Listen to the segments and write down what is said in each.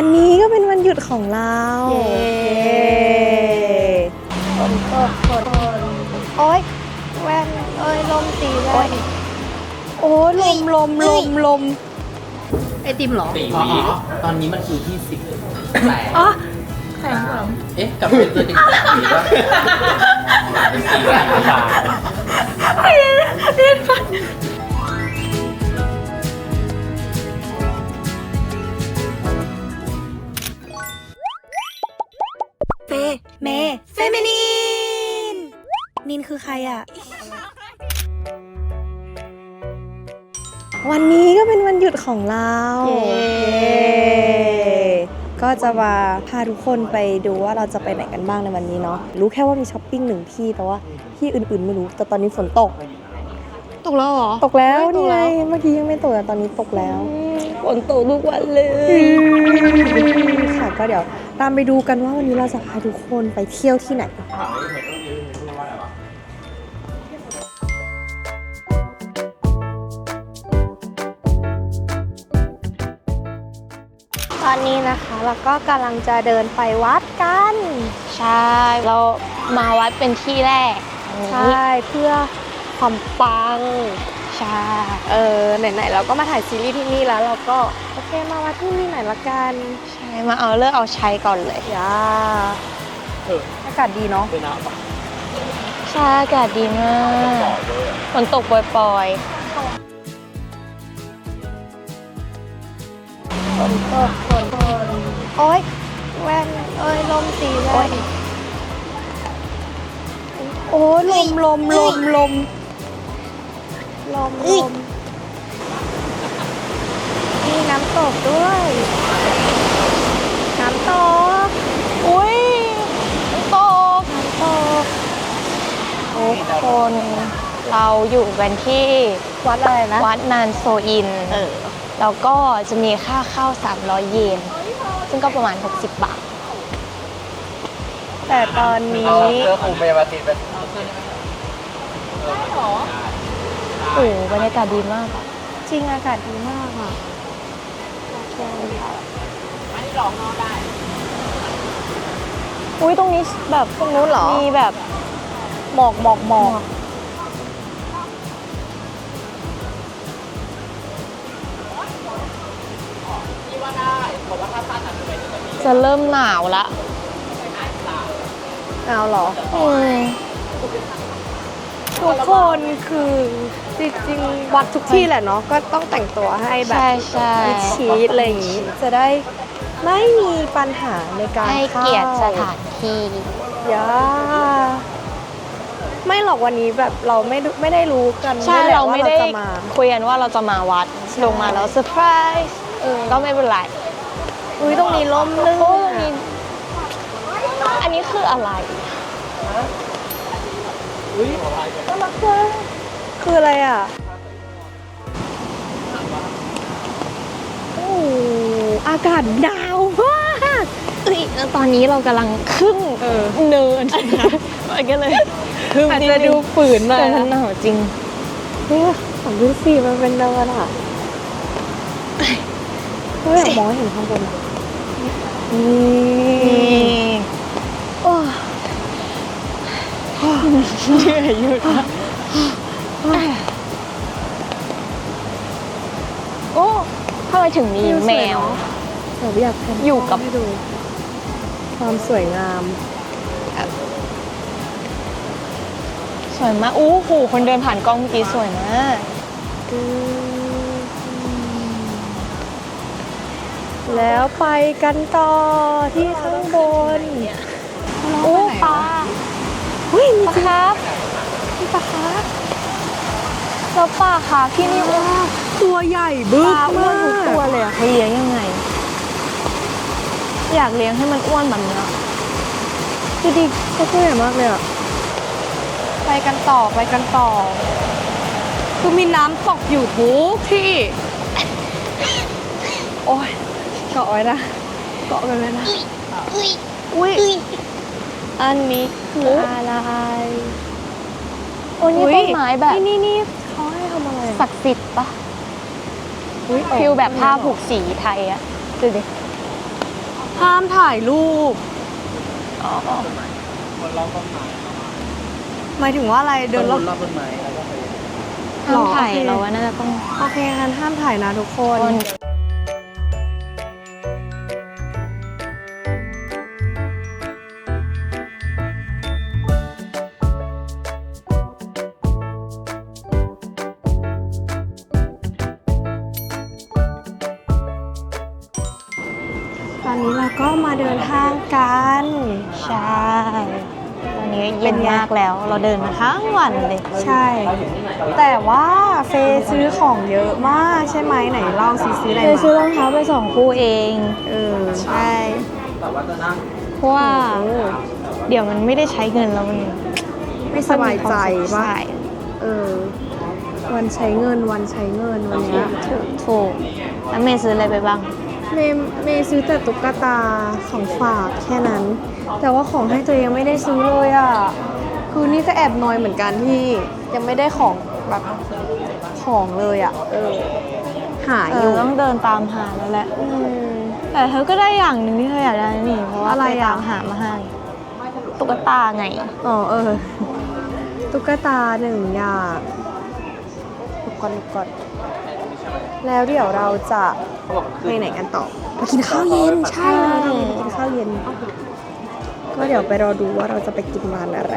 วันนี้ก็เป็นวันหยุดของเรา เย้ฝนตกฝนโอ้ยแว่นเอ้ยลมตีแว่นโอ้ลมลมลมลมไอติมเหรอ สี่วีตอนนี้มันคือที่สิบแปดอ๋อเอ๊ะกลับเป็นตัวจริงสีว่าเป็นสีแปดบาทเฟ เมเฟมินีนนินคือใครอะวันนี้ก็เป็นวันหยุดของเราเย้เย้ก็จะมาพาทุกคนไปดูว่าเราจะไปไหนกันบ้างในวันนี้เนาะรู้แค่ว่ามีช้อปปิ้งหนึ่งที่แต่ว่าที่อื่นๆไม่รู้ แต่ตอนนี้ฝนตก ตกแล้วเหรอ ตกแล้วเฮ้ยตนี่กไงแล้วเมื่อกี้ยังไม่ตกแต่ตอนนี้ตกแล้วฝนตกทุกวันเลยค่ะก็เดี๋ยว ตามไปดูกันว่าวันนี้เราจะพาทุกคนไปเที่ยวที่ไหน ตอนนี้นะคะเราก็กำลังจะเดินไปวัดกัน ใช่ เรามาวัดเป็นที่แรก ใช่ เพื่อความปัง ใช่ เออไหนๆเราก็มาถ่ายซีรีส์ที่นี่แล้วเราก็โอเคมาวัดที่นี่หน่อยละกัน ใช่ มาเอาเลิกเอาใช้ก่อนเลยอย่าอากาศดีเนาะเป็นน้ำปะใช่อากาศดีมากฝนตกปล่อยฝนตกฝนตกๆโอ้ยแว่นเอ้ยลมตีแว่นโอ้ลมลมลมลม ลมลมมีน้ำตกด้วย น้ำตก อุ้ยน้ำตก น้ำตกทุกคน เราอยู่กันที่วัดอะไรนะ วัดนานโซอินเออแล้วก็จะมีค่าเข้า 300 เยน ซึ่งก็ประมาณ 60 บาท แต่ตอนนี้เอาเสื้อคลุมพยาบาลติดไปโอ้ โหบรรยากาศดีมากอะจริงอากาศดีมากอะอุ้ยตรงนี้แบบตรงนู้นเหรอ มีแบบหมอกหมอกหมอกจะเริ่มหนาวละเอาเหรออืมทุกคนคือ จริงๆวัดทุกที่แหละเนาะก็ต้องแต่งตัวให้แบบใช่ใช่มิดชีสอะไรอย่างงี้จะได้ไม่มีปัญหาในการให้ข้าเกียรติสถานที่อย่าไม่หรอกวันนี้แบบเราไม่รู้ไม่ได้รู้กันใช่ด้วยแหละเราว่าไม่ได้จะมาคุยกันว่าเราจะมาวัดลงมาแล้วเซอร์ไพรส์เออก็ไม่เป็นไรอุ้ยตรงนี้ล่มลื่นโอ้มีอันนี้คืออะไร คืออะไรอะโอ้โหอากาศหนาวมากเอ้ยแล้วตอนนี้เรากำลังขึ้นเออเนินมันก็เลยคืออาจจะดูฝืนหน่อยแต่มันนะหนาวจริงเนี่ยของดูสิมันเป็นเนินอะเฮ้ยอยากมองให้เห็นข้างบนอะนี่โอ้เหนื่อยอยู่นะ โอ้ทำไมถึงมีแมว เราอยากแพนอยู่กับ ให้ดู ความสวยงาม สวยมากอู้หูคนเดินผ่านกล้องเมื่อกี้สวยมากแล้วไปกันต่อที่ข้างบนอู้ปลาเฮ้ยมีปลาครับ มีปลาคาร์ฟ แล้วปลาครับที่นี่อ้วนตัวใหญ่บึปกลาอ้วนทุกตัวมากเลยอะเขาเลี้ยงยังไง อยากเลี้ยงให้มันอ้วนแบบเนี้ยดูดิเขาตัวใหญ่มากเลยอะไปกันต่อไปกันต่อ คือมีน้ำตกอยู่ทุกที่ โอ้ยเกาะไว้นะ เกาะกันเลยนะ อุ้ยอันนี้คืออะไร โอ้นี่ต้นไม้แบบ นี่นี่นี่ ศักดิ์สิทธิ์ปะอุ๊ยออกฟิลแบบผ้าผูกสีไทยอะดูดิห้ามถ่ายรูปอ๋อคนรอบต้นไม้หมายถึงว่าอะไรเดินรอบรอบต้นไม้แล้วก็ไปห้ามถ่ายโอเคเราว่าน่าจะต้องโอเคงั้นห้ามถ่ายนะทุกคน มาเดินทางกัน ใช่ตอนนี้เย็นมากแล้ว เราเดินมาทั้งวันเลย ใช่ แต่ว่าเฟย์ซื้อของเยอะมากใช่ไหมไหนเล่าซิซื้ออะไรเคยมาซื้อรองเท้าไปสองคู่เอง เออใช่แต่ว่าจะนั่งเพราะว่า เดี๋ยวมันไม่ได้ใช้เงินแล้วมันไม่สบายใจใช่ป่ะเออ วันใช้เงินวันใช้เงินวันเนี้ยถูกถูกแล้วเมย์ซื้ออะไรไปบ้าง เมย์เมย์ซื้อแต่ตุ๊กตาของฝากแค่นั้น แต่ว่าของให้ตัวเองไม่ได้ซื้อเลยอะ คือนี่ก็แอบนอยเหมือนกันที่ยังไม่ได้ของแบบของเลยอะ เออ หาเอออยู่ต้องเดินตามหาแล้วแหละ อืม แต่เธอก็ได้อย่างหนึ่งที่เธออยากได้นี่ เพราะว่าอะไรไปอะ ตามหามาให้ตุ๊กตาไง อ๋อเออ ตุ๊กตาหนึ่งอย่างลุกก่อนลุกก่อน แล้วเดี๋ยวเราจะไปไหนกันต่อไปกินข้าวเย็นใช่เราจะไปกินข้าวเย็น ก็เดี๋ยวไปรอดูว่าเราจะไปกินร้านอะไร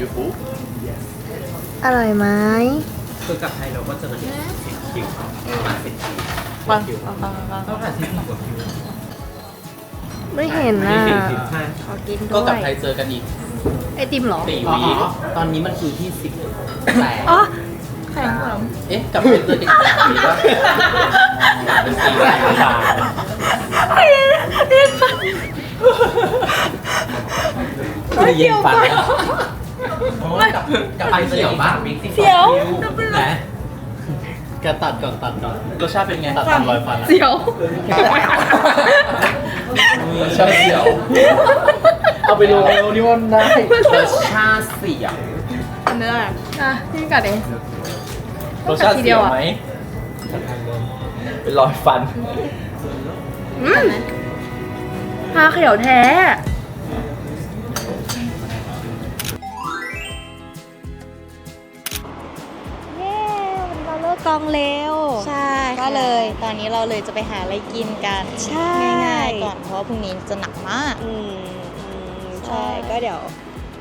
ยูฟูอร่อยไหมคือกับไทยเราก็จะเป็นสิบคิวประมาณสิบคิวคิวต้องผ่านสิบคิวกว่าคิว ไม่เห็นอะสิบใช่ขอกินก็ด้วกับยไทยเจอกันอีกไอติมเหรอ สี่วีคตอนนี้มันคือที่สิบแปดอ๋อ แข่งขนมเอ๊ะกับไทยเจอกันอีกสามวีคว่าเป็นสี่วีคสามคือเย็นฟันกับกับไทยเจอกันบ้างเสียว ไหนกระตัดก่อนตัดก่อนรสชาติเป็นไงตัดตามรอยฟันอะ เสียว ชาเสียวเอาไปลงเร็วนี่วันได้รสชาติเสียวอันนี้อะไรอะพี่กัดเองรสชาติเสียวไหมเป็นรอยฟันอืมชาเขียวแท้เย้วันนี้เราเลิกกองเร็วใช่ ก็เลย ตอนนี้เราเลยจะไปหาอะไรกินกันใช่ ง่ายๆก่อนเพราะว่าพรุ่งนี้จะหนักมาก อืมอืมใช่ใช่ ก็เดี๋ยว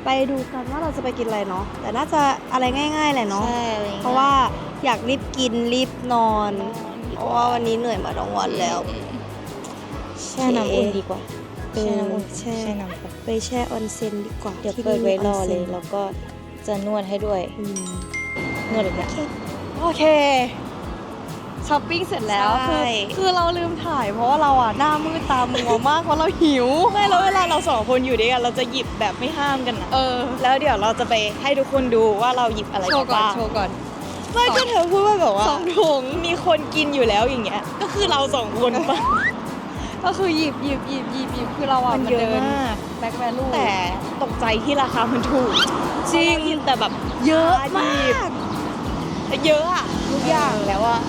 ไปดูกันว่าเราจะไปกินอะไรเนาะแต่น่าจะอะไรง่ายๆแหละเนาะใช่เพราะว่าอยากรีบกินรีบนอนเพราะว่าวันนี้เหนื่อยมาทั้งวันแล้ว แช่น้ำอุ่นดีกว่าเออแช่น้ำอุ่นแช่ แช่น้ำก่อนไปแช่ออนเซ็นดีกว่าเดี๋ยวที่เปิดไว้รอมีนเลยซ็นแล้วก็จะนวดให้ด้วย อืมนวดอีกแล้วโอเค ช้อปปิ้งเสร็จแล้วใช่ คือคือเราลืมถ่ายเพราะว่าเราอะหน้ามืดตามัวมากเพราะเราหิวไม่แล้วเวลาเราสองคนอยู่ด้วยกันเราจะหยิบแบบไม่ห้ามกันนะเออแล้วเดี๋ยวเราจะไปให้ทุกคนดูว่าเราหยิบอะไรโชว์ก่อนบ้างโชว์ก่อน ไม่ก็เธอพูดว่าแบบว่าสองถุง มีคนกินอยู่แล้วอย่างเงี้ย ก็คือเราสองคนปะ ก็คือหยิบหยิบหยิบหยิบหยิบคือเราอะมันมาเยอะเดินมาก แบ็คแวลูแต่ตกใจที่ราคามันถูกจริงเพาะากินแต่แบบเยอะมาก เยอะอะทุกอย่างแล้วอะ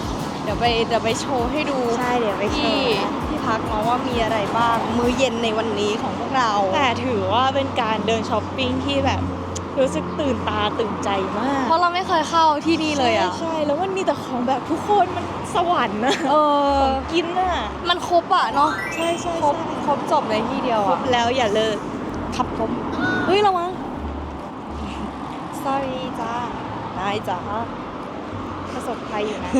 เดี๋ยวไปเดี๋ยวไปโชว์ให้ดูใช่เดี๋ยวไปโชที่ว์ ที่พักเนาะว่ามีอะไรบ้าง มื้อเย็นในวันนี้ของพวกเรา แต่ถือว่าเป็นการเดินช้อปปิ้งที่แบบ รู้สึกตื่นตาตื่นใจมากเพราะเราไม่เคยเข้าที่นี่เลยอะ ใช่ใช่แล้วมันมีแต่ของแบบทุกคนมันสวรรค์นะเออของกินน่ะ มันครบอะเนาะ ใช่ใช่ครบใช่ครบจบในที่เดียวครอะบแล้วอย่าเลิกครับผม เฮ้ยระวัง sorry จ้านายจ๋า ประสบภัยอยู่นะ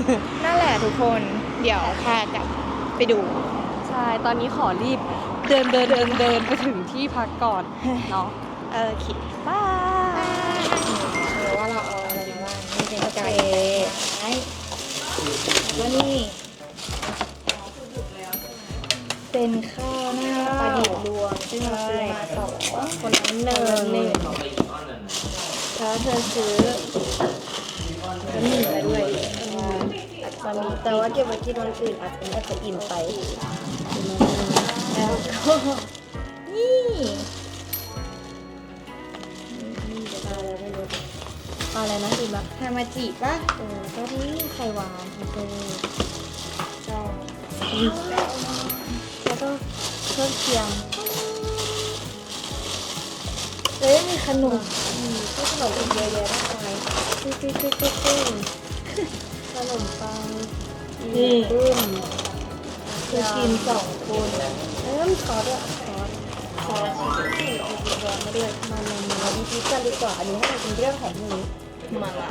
นั่นแหละทุกคน เดี๋ยวพากลับไปดู ใช่ ตอนนี้ขอรีบเดินเดินเดินเดินไปถึงที่พักก่อนเนาะโอเคบายเดี๋ยวว่าเราเอาอะไรมาบ้างนี่เป็นไก่ไม้แล้วก็นี่เป็นข้าวหน้าปลาดิบรวมซึ่งเราซื้อมาสองคนละหนึ่งหนึ่งแล้วเธอซื้อก็หนึ่งมาด้วย มันมี แต่ว่าเก็บไว้กินวันอื่นอาจจะอาจจะอิ่มไปแล้วก็นี่มาแล้วไม่รู้อะไรนะลืมละทามาจิป่ะเออก็นี่ไข่หวานโอเคจองแล้วก็เครื่องเคียงเอ้ยมีขนมอืมก็ขนมอีกเยอะแยะมากมายติ๊กติ๊กติ๊กติ๊กติ๊กขนมปัง นี่ปึ้มคือกินสองคนเอ้ยมีซอด้วยขอสซอสที่ร้อนมาด้วยมาในมือดีๆกันดีกว่าอันนี้ให้มันเป็นเรื่องของมือมาละ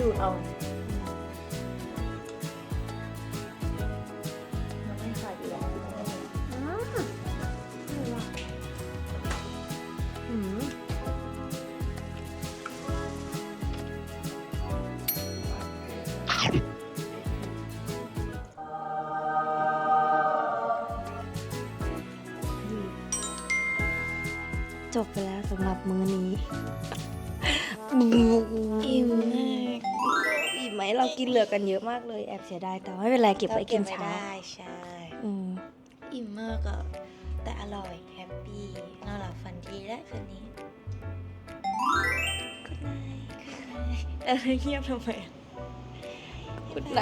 ดูดเอามันไม่ใส่อยู่แล้วอ่าอะไรวะอืมจบไปแล้วสำหรับมื้อนี้อิ่มมากอิ่ม เรากินเหลือกันเยอะมากเลยแอบเสียดายแต่ว่าไม่เป็นไรเก็บไว้กินเช้าได้ใช่อืมอิ่มมากอะแต่อร่อยแฮปปี้นอนหลับฝันดีและคืนนี้กุดไนเออเงียบทำไมอะกุดไน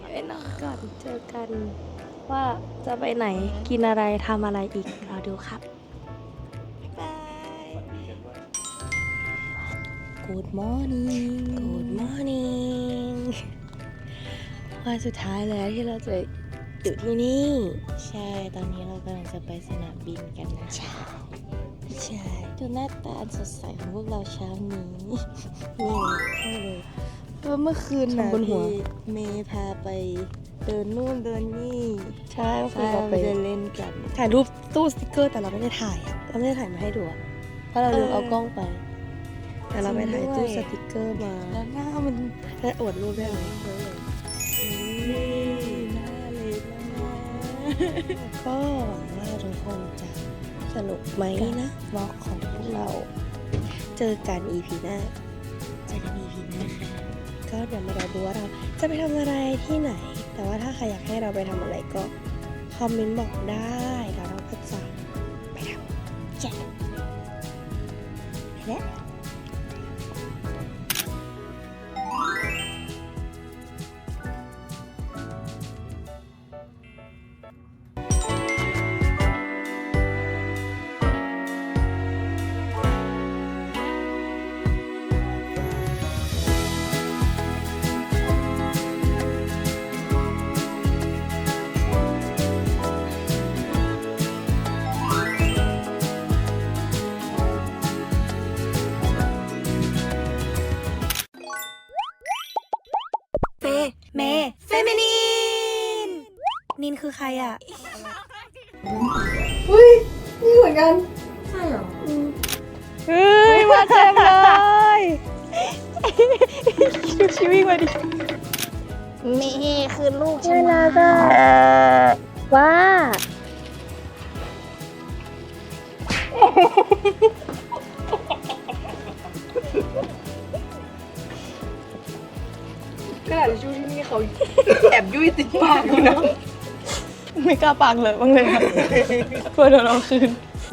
ไว้นอนก่อนเจอกัน ว่าจะไปไหนกินอะไรทำอะไรอีกรอดูครับ บ๊ายบาย Good morning Good morning วันสุดท้ายแล้วที่เราจะอยู่ที่นี่ ใช่ ตอนนี้เรากำลังจะไปสนามบินกันนะใช่ใช่ดูหน้าตาอันสดใสของพวกเราเช้านี้นี่ใช่เลยเพราะเมื่อคืนข้างบนหัวที่เมย์พาไปเดินนู่นเดินนี่ใช่ก็คือใช่เราไปเดินเล่นกันถ่ายรูปตู้สติกเกอร์แต่เราไม่ได้ถ่ายอะเราไม่ได้ถ่ายมาให้ดูอะเพราะเราลืมเออเอากล้องไป แต่เราไปถ่ายจริตู้งด้วยสติกเกอร์มาแล้วหน้ามันแล้วอวดรูปได้ไหมนี่หน้าเล็กมากก็หวังว่าทุกคนจะสนุกไหมนะวอล์กของพวกเรา เจอกัน EP หน้าเจอกันอีพีหน้าค่ะก็เดี๋ยวมาดูว่าเราจะไปทำอะไรที่ไหน แต่ว่าถ้าใครอยากให้เราไปทำอะไรก็คอมเมนต์บอกได้แล้วเราก็จะไปทำแจกไปแล้ว คือใครอะอุ้ยนี่เหมือนกัน ใช่เหรอเฮ้ยมาเต็มเลยชิวชิวิ่งมาดินี่คือลูกเวลาก็ว่ากระดาษชูที่นี่เขาแอบยุ่ยติดปากอยู่นะ ไม่กล้าปากเลยบ้างเลยอะกลัวโดนเอาคืน